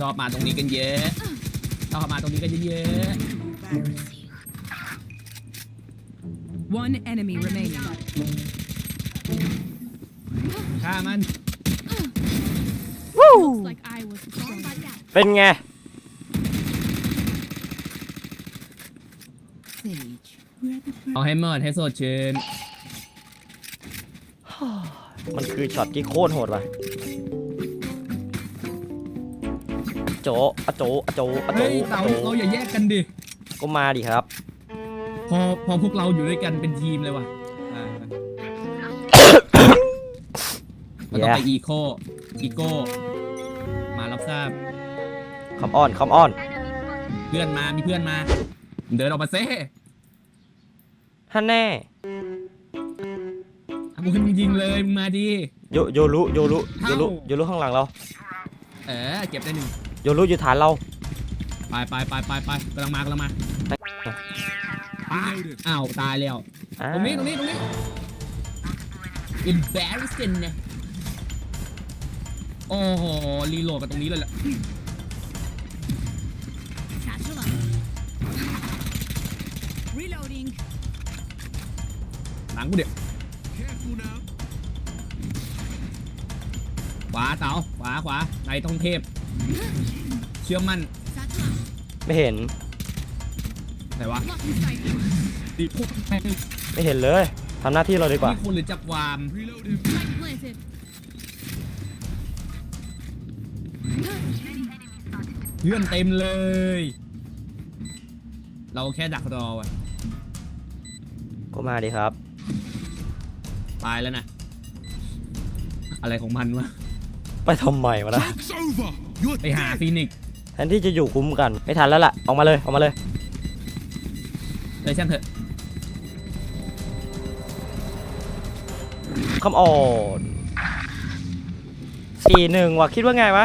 ชอบมาตรงนี้กันเยอะชอบมาตรงนี้กันเยอะ One enemy remaining. ๆฆ่ามัน like I was wrong by that. เป็นไง Sage. เอาให้หมดให้สดชื่นมันคือช็อตที่โคตรโหดว่ะ โจอะโจอะโจอะโจเฮ้ยอะเราโจเราอย่าแยกกันดิ ก็มาดิครับ พอพอพวกเราอยู่ด้วยกันเป็นทีมเลยว่ะอ่าเราต้องไปอีโคอีโก้มารับทราบคำอ้อนคำอ้อน เพื่อนมา มีเพื่อนมา เดินออกมาเซ่ฮันแน่ มึงยิงเลยมึงมาดิ โยโยรุโยรุโยรุเอ้าโยรุข้างหลังเรา เออ เก็บได้หนึ่ง โยรุอยู่ฐานเรา ไปไปไปไปไปกำลังมากำลังมาไปไป อ้าวตายแล้ว อ่าตรงนี้ตรงนี้ตรงนี้ embarrassing เนี่ยโอ้โหรีโหลดกันตรงนี้เลยแหละ Satchel up. Reloading. หลังกูเดี๋ยวขวาเต๋าขวาขวาในต้องเทพ เชื่อมั่น Satchel up. ไม่เห็น ไหนวะ Blocking sight. ตีพุกแม่งไม่เห็นเลยทำหน้าที่เราดีกว่า นี่คนหรือจับวาม Light planted. เพื่อนเต็มเลย เราแค่ดักรอว่ะก็มาดิครับ ตายแล้วนะ อะไรของมันวะ ไปทำไมวะนะ Joke's over. You're ไปหาฟีนิกซ์แทนที่จะอยู่คุ้มกันไม่ทันแล้วล่ะออกมาเลยออกมาเลยเลยช่างเถอะคำอ่อนสี่หนึ่งว่ะคิดว่าไงวะ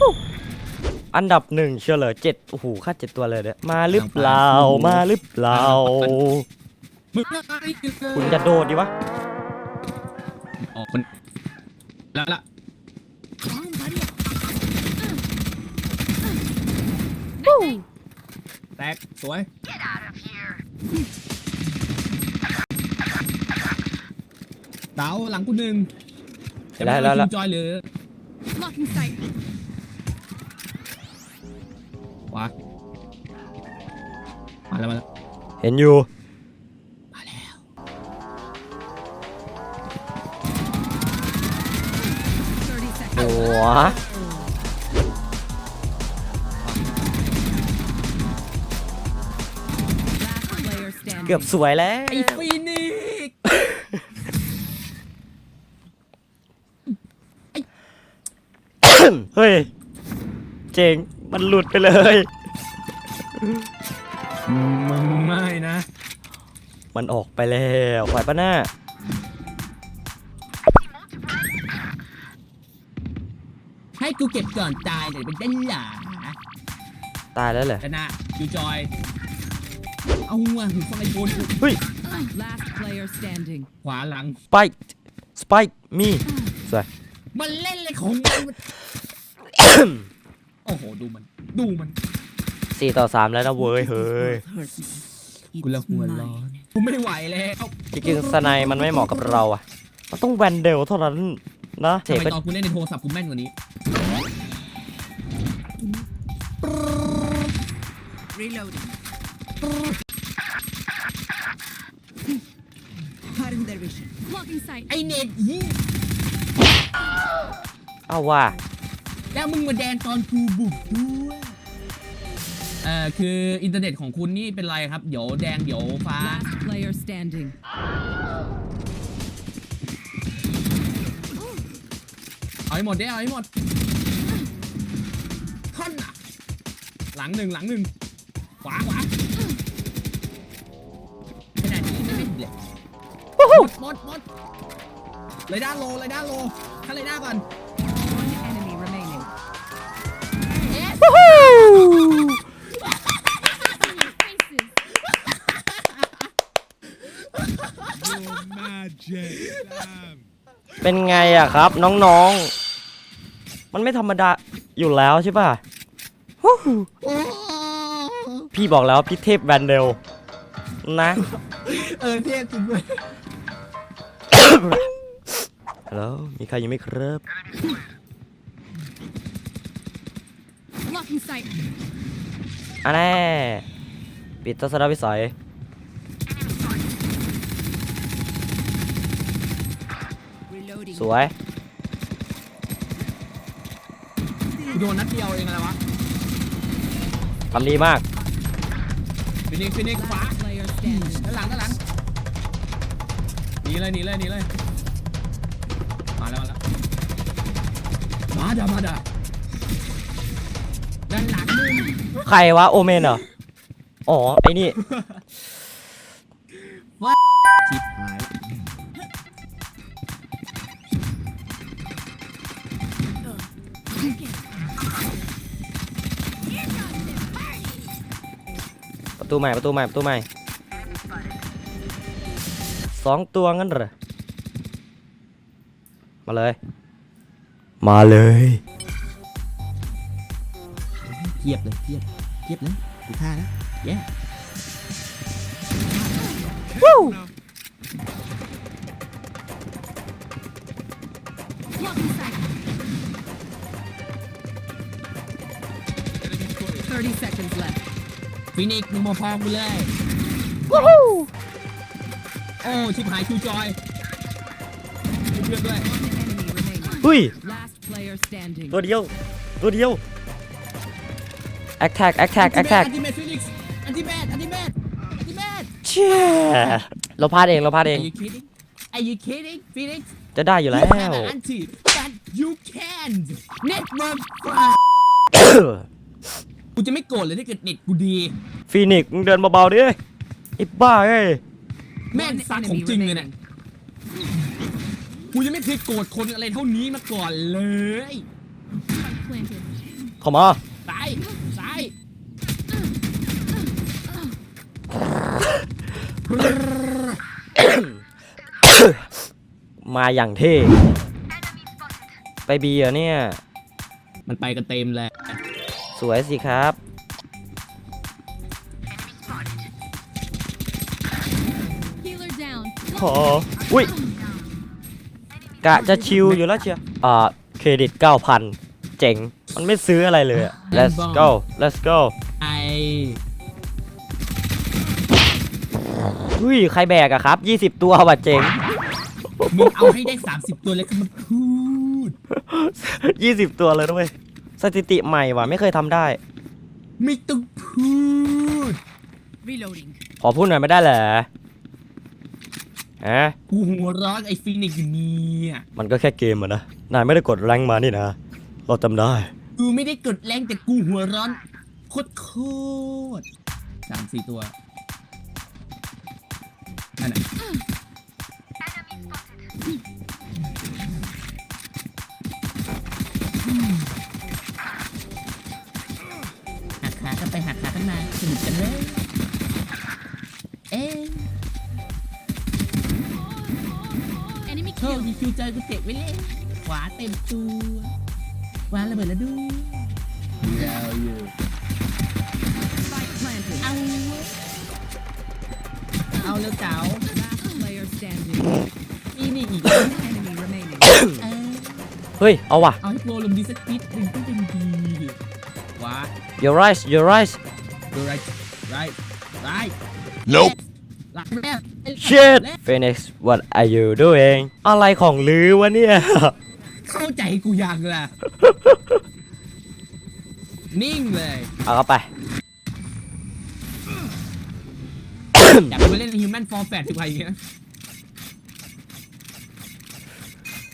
ฮู้อันดับหนึ่งเชียวเลยเจ็ดโอ้โหค่าเจ็ดตัวเลยเนี่ยมาหรือเปล่ามาหรือเปล่ามึงคุณจะโดดดิวะออกคนแล้วละ แตก สวย เต๋าหลังกูหนึ่งได้แล้วแล้วจอยหรือ Blocking sight. ขวามาแล้วมาแล้วเห็นอยู่ มาแล้ว30 seconds. หัว กือบสวยแล้วไอ้ฟีนิกซ์เฮ้ย เจ๋ง มันหลุดไปเลย มึงไม่นะมันออกไปแล้วไหวปะหน้า ให้กูเก็บก่อนตายเดี๋ยวเป็นด้านหลังตายแล้วเหรอชนะคิวจอย เอาว่ะหูฟังไอ้โกนกูเฮ้ย Last player standing. ขวาหลังสไปค์สไปค์มีสวย มันเล่นเลยของมันมัน โอ้โห ดูมัน ดูมัน สี่ต่อสามแล้วนะเว้ย เฮ้ย Hurt me. กูละ It's หัวร้อน mine. กูไม่ไหวแล้วจริงๆสไนมันไม่เหมาะกับเราอะมันต้องแวนเดลเท่านั้นนะเสทำกไมเป็นตอนกูเล่นในโทรศัพท์กูแม่นกว่านี้ Reloading. ไอเน็ตเอาว่ะแล้วมึงมาแดนตอนกูบุกด้วยเอ่อคืออินเทอร์เน็ตของคุณนี่เป็นไรครับ เดี๋ยวแดงเดี๋ยวฟ้า Last เอาให้หมดเด้เอาให้หมดท่อนอะหลังหนึ่งหลังหนึ่งขวาขวา หมดหมดหมดเลยด้านโลเลยด้านโลขั้นเลยด้าก่อน One enemy remaining. Faces. เป็นไงอะครับ น้องๆ มันไม่ธรรมดาอยู่แล้วใช่ป่ะฮู้ฮู้พี่บอกแล้วพี่เทพแวนเดลนะ เออเทพจริงด้วย ฮัลโหลมีใครอยู่ไหมครับ Blocking sight. อันแน่ปิดทัศนวิสัย Reloading. สวยกูโดนนัดเดียวเองอะไรวะทำดีมากฟินิกฟินิกขวา Last player standing. ด้านหลังด้านหลังห นีเลยหนีเลยหนีเลยมาแล้วมาแล้วมาดามาดาด้านหลังมึงใครวะโอเมนเหรอ อ๋อ ไอ้นี่ ชิบหายประตูใหม่ ประตูใหม่ ประตูใหม่ สองตัวงั้นเหรอ มาเลย มาเลยเทียบเลยเทียบเทียบเลยกูท่าแล้วเย้ Blocking sight. 30 seconds left. ฟินิกมึงมาพร้อมกูเลย โอ้ชิบหายคิวจอยเพื่อนด้วย One enemy remaining. หุ้ย Last player standing. ตัวเดียว ตัวเดียว แอคแท็กแอคแท็กแอคแท็กอันติเมทฟินิกส์อันติเมทอันติเมทอันติเมทเชี่ยเราพลาดเองเราพลาดเอง Are you kidding Are you kidding Phoenix จะได้อยู่แล้ว You have an anti but you can't network กูจะไม่โกรธเลยถ้าเกิดเน็ตกูดี ฟีนิกซ์มึงเดินเบาๆดิไอ้บ้าเอ้ย แม่ง One ซักของ enemy จริงเลยเนี่ย remaining. กูยังไม่เคยโกรธคนอะไรเท่านี้มาก่อนเลย Spike planted. เข้ามาซ้ายซ้ายมาอย่างเท่ ไปบีเหรอเนี่ย มันไปกันเต็มเลยสวยสิครับ down. ขออุ้ย กะจะชิวอยู่แล้วเชียวอ่า เครดิต 9,000 เจ๋ง มันไม่ซื้ออะไรเลยอะ let's go let's go ไออุ้ย ใครแบกอะครับ 20 ตัวว่ะเจ๋ง มึงเอาให้ได้ 30 ตัวเลยก็มาพูด 20 ตัวเลยด้วยสถิติใหม่ว่ะ ไม่เคยทำได้ ไม่ต้องพูด Reloading. ขอพูดหน่อยไม่ได้เหรอ ฮะกูหัวร้อนไอ้ฟินิกส์อยู่เนี่ยมันก็แค่เกมอะนะ นายไม่ได้กดแรงค์มานี่นะ เราจำได้ กูไม่ได้กดแรงแต่กูหัวร้อนโคตรโคตรสามสี่ตัวอันไหนหักขากันไปหักขากันมาสนุกกันเลย Enemy โชค kill. ดีคิวจอยกูเตะไว้เลยขวาเต็มตัววางระเบิดแล้วดูยาวอยู่ Spike planted. เอาเว้ยเอาแล้วเก๋า Last player standing. อีนี่อีก One enemy remaining. เออเฮ้ย เอาว่ะ เอาให้โปรลมณ์ดีสักนิดหนึ่งก็ยังดีวะ you're right you're right do right right right Nope. shit Phoenix what are you doing อะไรของลือวะเนี่ย เข้าใจกูยังล่ะ นิ่งเลย เอาเข้าไป อยากไปเล่น Human Fall f a t ดีกว่ย่างเงี้ย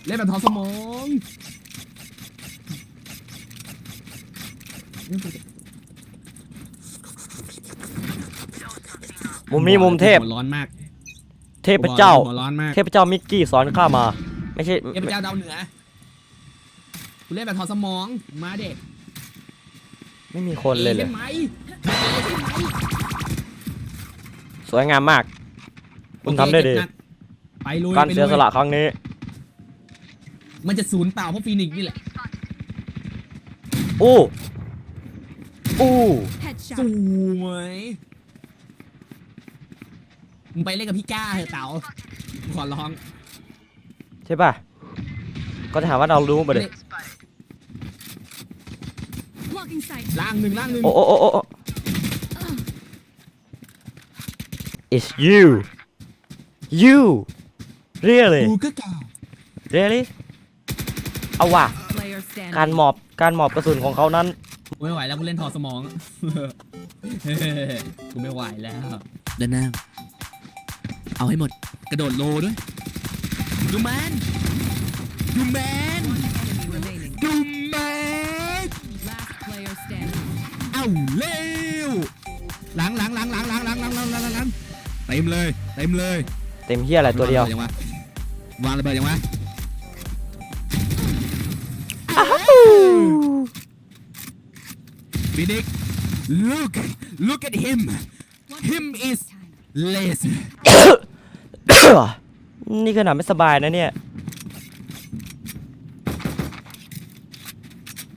เล่นแบบทอสมอง มุมนี้มุมเทพ หัวร้อนมากเทพเจ้า หัวร้อนมากเทพเจ้ามิกกี้สอนข้ามา ไม่ใช่เทพเจ้าดาวเหนือกูเล่นแบบถอดสมองมาเด็กไม่มีคนเลยเลยใช่ไหมสวยงามมาก คุณทำได้ดีโอเคเก็บหนักไปลุยการไปเสียสละครั้งนี้ มันจะศูนย์เปล่าเพราะฟีนิกซ์นี่แหละอู้อู้ Headshot. สวย มึงไปเล่นกับพี่ก้าเถอะเต๋าขอร้อง ใช่ป่ะ ก็จะถามว่าเรารู้บ่เด็ Blocking sight. ล่างหนึ่งล่างหนึ่งโอ้โอ้โอ้โอ้โอ้ It's you you really กูก็แก่ really เอาว่ะ Player standing. การหมอบการหมอบกระสุนของเขานั้น กูไม่ไหวแล้วกูเล่นถอดสมอง กูไม่ไหวแล้วเดินหน้า เอาให้หมด กระโดดโลด้วยดูแมนดูแมนดูแมนเอาเร็วหลังหลังหลังหลังหลังหลังหลังหลังหลังหลังหลังเต็มเลยเต็มเลยเต็มเฮียอะไรตัวเดียววางระเบิดยังวะฟินิก look look at him him is lazy นี่ขนาดไม่สบายนะเนี่ย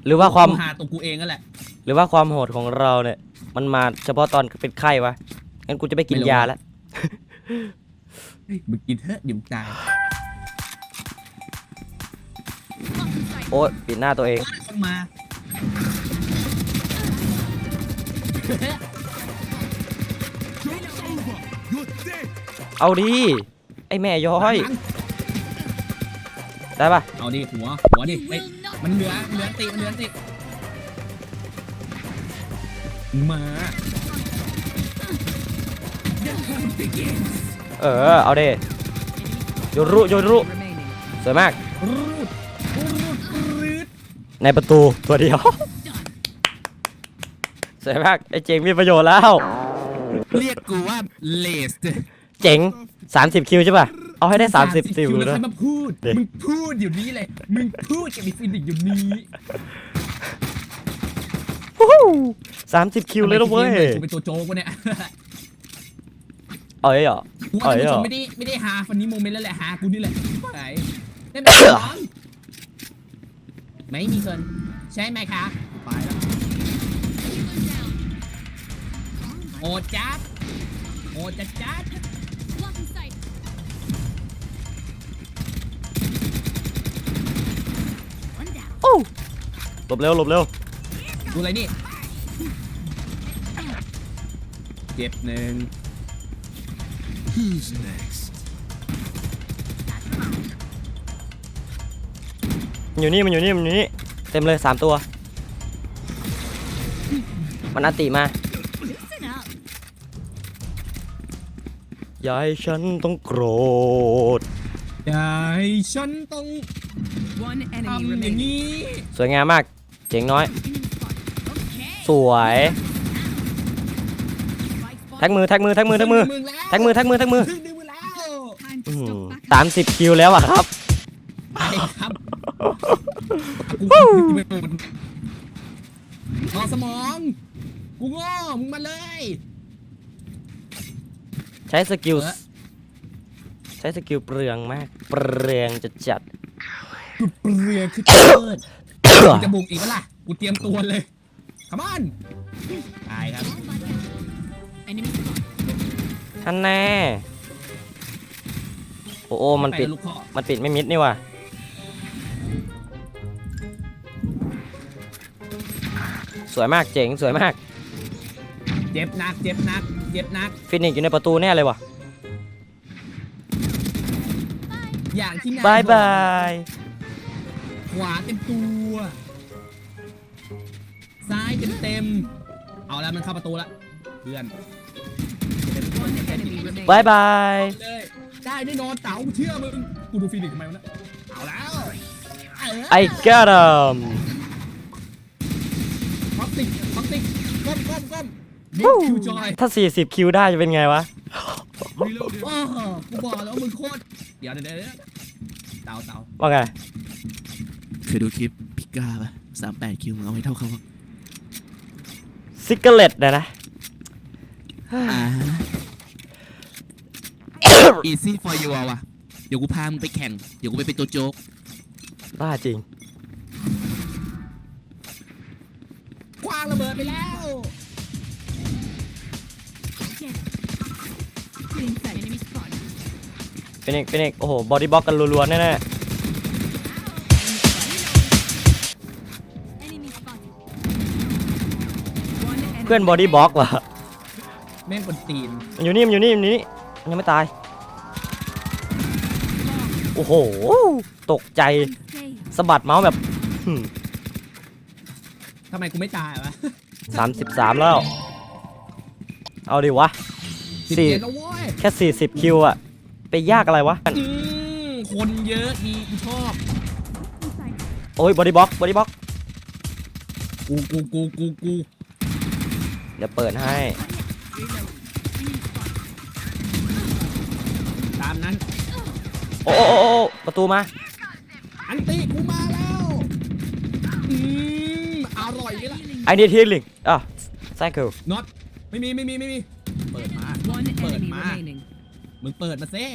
หรือว่าความกูหาตัวกูเองนั่นแหละหรือว่าความโหดของเราเนี่ย มันมาเฉพาะตอนเป็นไข้วะ งั้นกูจะไม่กินไม่รู้ยาแล้วมึงกินเถอะเดี๋ยวมึงตาย Blocking sight. โอ๊ยปิดหน้าตัวเอง คนมาเอาดี ไอแม่ย้อยได้ปะเอาดิหัวหัวดิ You เฮ้ย will not มันเหลือเหลือติมันเหลือติมาเออ เอาดิโยรุโยรุ Remaining. สวยมาก รูดรูดรูดในประตูตัวเดียว สวยมากไอเจ๋งมีประโยชน์แล้ว เรียกกูว่าเลส เจ๋ง 30 คิวใช่ป่ะ เอาให้ได้ 30คิวแล้วนะใครมาพูด เด็ก มึงพูดอยู่นี้เลย มึงพูดกับไอ้ฟินิกส์อยู่นี้สามสิบคิวเลยนะเว้ยกูเป็นตัวโจ๊กวะเนี่ยเอ้ยเหรอ กูว่าท่านผู้ชเอ้ยเหรมอไม่ได้ไม่ได้หาฟันนี้โมเมนต์แล้วแหละหากูนี่แหละไหนได้ไหมน้องไม่มีคนใช่ไหมคะไปแล้วโอดจัดโอดจัดจัด หลบเร็วหลบเร็วดูอะไรนี่ เจ็บหนึ่ง Who's next? อยู่นี่มันอยู่นี่มันอยู่นี่เต็มเลยสามตัว มันอันติมา Listen up. อย่าให้ฉันต้องโกรธอย่าให้ฉันต้อง One ทำ enemy อย่าง remaining. นี้สวยงามมาก เจ๋งน้อย Okay. สวย แท็กมือแท็กมือแท็กมือแท็กมือ แท็กมือแท็กมือแท็กมือถึงดึงมือแล้ว Time อื้ to อหือ stop back สามสิบคิวแล้วอะครับ ไปครับกูกูไม่เป็นนอนสมอง กูโง่มึงมาเลย ใช้สกิล เออ ใช้สกิลเปลืองมาก เปลืองจะจัด กูเปลือยคือเกิดๆกูจะบุกอีกเมื่อล่ะกูเตรียมตัวเลยขมอนตายครับ Enemy spotted. ท่านแน่โอ้โอมันปิดไปแล้วลูกพ่อมันปิดไม่มิดนี่ว่ะสวยมากเจ๋งสวยมาก เจ็บหนักเจ็บหนักเจ็บหนักฟินิกซ์อยู่ในประตูแน่เลยว่ะอย่างที่นายบายบายข วาเต็มตัว ซ้ายเต็มเต็มๆเอาแล้วมันเข้าประตูละเพื่อน One enemy remaining. บายบาย เลยได้แน่นอนเต๋าเชื่อมึงกูดูฟีนิกซ์ทำไมวะเนี่ยเอาแล้วเออ I got him ท็อปติกท็อกติกก้มก้มก้มบิ๊กคิวจอยถ้า 40 คิวได้จะเป็นไงวะ โอ้โหกูบอกแล้วมึงโคตรเดี๋ยวเดี๋ยวเดี๋ยวเต่าเต่าว่าไง เคยดูคลิปพิก้าปะสามแปดคิวมึงเอาให้เท่าเขาปะซิกเกเลตนะนะ อ่า easy for you อะวะเดี๋ยวกูพามึงไปแข่ง เดี๋ยวกูไปเป็นตัวโจ๊ก บ้าจริง คว้างระเบิดไปแล้ว Get it. Clean sight. Enemy spotted. เป็นอีกเป็นอีกโอ้โห บอดี้บล็อกกันรัวๆแน่ Enemy พื่อนบอดี้บล็อกว่ะแม่งกดตีนมันอยู่นี่มันอยู่นี่มันอยู่นี่มันยังไม่ตาย โอ้โห ตกใจ Stay. สะบัดเมาส์แบบหืมทำไมกูไม่ตายวะ33แล้ว เอาดิวะสิบสี่เจ็ดแล้วเว้ยแค่40คิวอะไปยากอะไรวะ อืมคนเยอะดีกูชอบ Inside. โอ้ยบอดี้บล็อกบอดี้บล็อกกูกูกูกูกู เดี๋ยวเปิดให้ Enemy spotted. ตามนั้น โอ้โอ้โอ้โอ้ประตูมา อันตีกูมาแล้วอืมอร่อยไหมล่ะ I need healing อะ thank you น็อตไม่มีไม่มีไม่มี เปิดมา One เปิด enemy มา remaining. มึงเปิดมาเซ่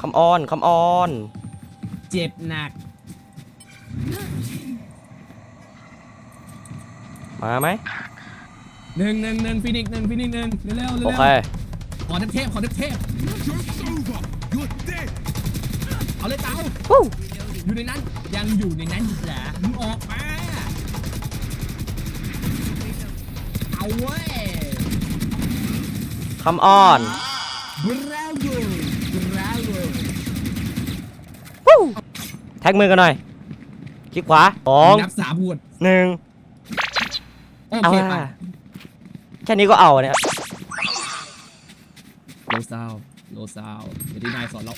come on come on เจ็บหนัก มาไหมหนึ่งหนึ่งหนึ่งฟินิกหนึ่งฟินิกหนึ่งเร็วเร็วเร็วโอเคขอเทพเทพขอเทพเทพเอาเลยเต๋าอยู่ในนั้นยังอยู่ในนั้นอยู่เหรอมึงออกมาเอาเว้ย come on บราโวบราโวแท็กมือกันหน่อยคลิกขวาสองนับสามหวดหนึ่งโอ เอาเคว่ะไปแค่นี้ก็เอาเนี่ยโลซาวโลซาวเดี๋ยวที่นายสอนเรา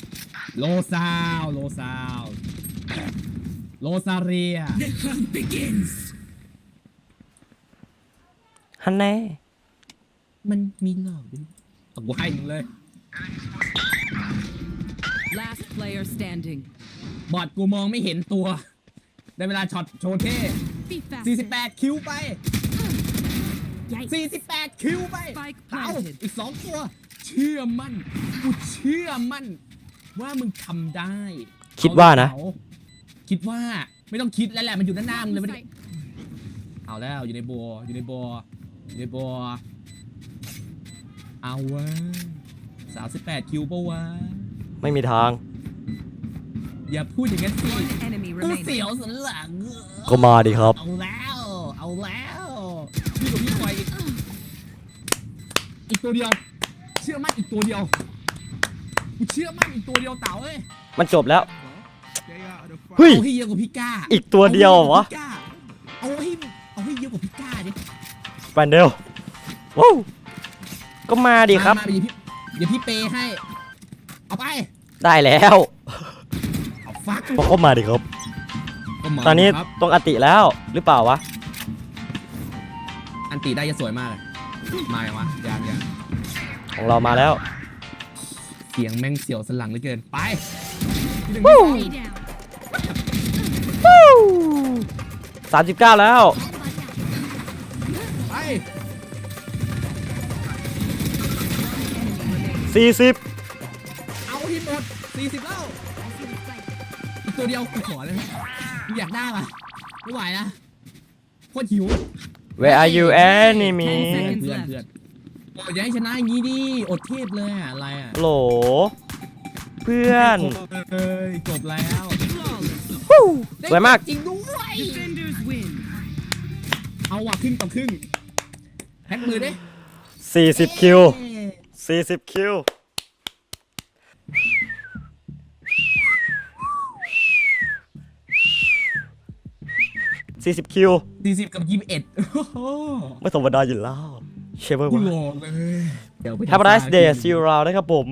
โลซาวโลซาวโลซาเรียฮันแน่มันมีหลอกด้วยเอากูให้มึงเลย Last player standing. บอดกูมองไม่เห็นตัว ได้เวลาช็อตโชว์เท่ Be fast. 48 คิวไป Yikes. 48 คิวไป Spike เอา planted อีกสองตัว เชื่อมั่นกูเชื่อมั่น ว่ามึงทำได้คิดว่านะ เอคิดว่าไม่ต้องคิดแล้วแหละมันอยู่ด้านหน้ามึงเลยมัน Sight. เอาแล้วอยู่ในบัวอยู่ในบัวอยู่ในบัวเอาวะ38คิวปะวะ ไม่มีทาง อย่าพูดอย่างนั้นสิ One enemy กู remaining. เสียวสันหลัง ก็มาดิครับ เอาแล้ว เอาแล้ว พี่กับพี่ค อยอีกอีกตัวเดียว เชื่อมั่นอีกตัวเดียวกูเชื่อมั่นอีกตัวเดียวเต๋าเอ้ยมันจบแล้ว เฮ้ย เอาให้เยอะกว่าพี่ก้าอีกตัวเดียวเหรอวะเอาให้เอาให้เยอะกว่าพี่ก้าดิแบนเดลว้าวก็มาดิครับ มามาเดี๋ยวพี่เดี๋ยวพี่เปย์ให้ เอาไปได้แล้วเอาฟักบอกก็มาดิครับ ก็มาตอนนี้ครับตรงอติแล้วหรือเปล่าวะ อันตีได้จะสวยมากเลย มาอย่างวะยังยังของเรามาแล้ว เสียงแม่งเสียวสนหลังเหลือเกิน ไปที่หนึ่ง Stay down. 39แล้ว ไป40เอาให้หมด40แล้วอีกตัวเดียวกูขอเลยกูอยากได้ป่ะไม่ไหวนะโคตรหิว Where are you เพื่อน enemy seconds เพื่อน left เพื่อนโอ้ยอย่าให้ชนะอย่างนี้ดิ อดเทพเลยอะอะไรอะโหล เพื่อนเอ้ยจบแล้ว Flawless. สวยมาก จริงด้วย Defenders win. เอาว่ะครึ่งต่อครึ่งแพ็กมือดิ40 คิว 40 คิว 40 คิว สี่สิบกับยี่สิบเอ็ดโอ้โหไม่ธรรมดาอยู่แล้วเชฟเวอร์กูวะ หลอกเลยเดี๋ยวไป Have a nice day see you around นะครับผม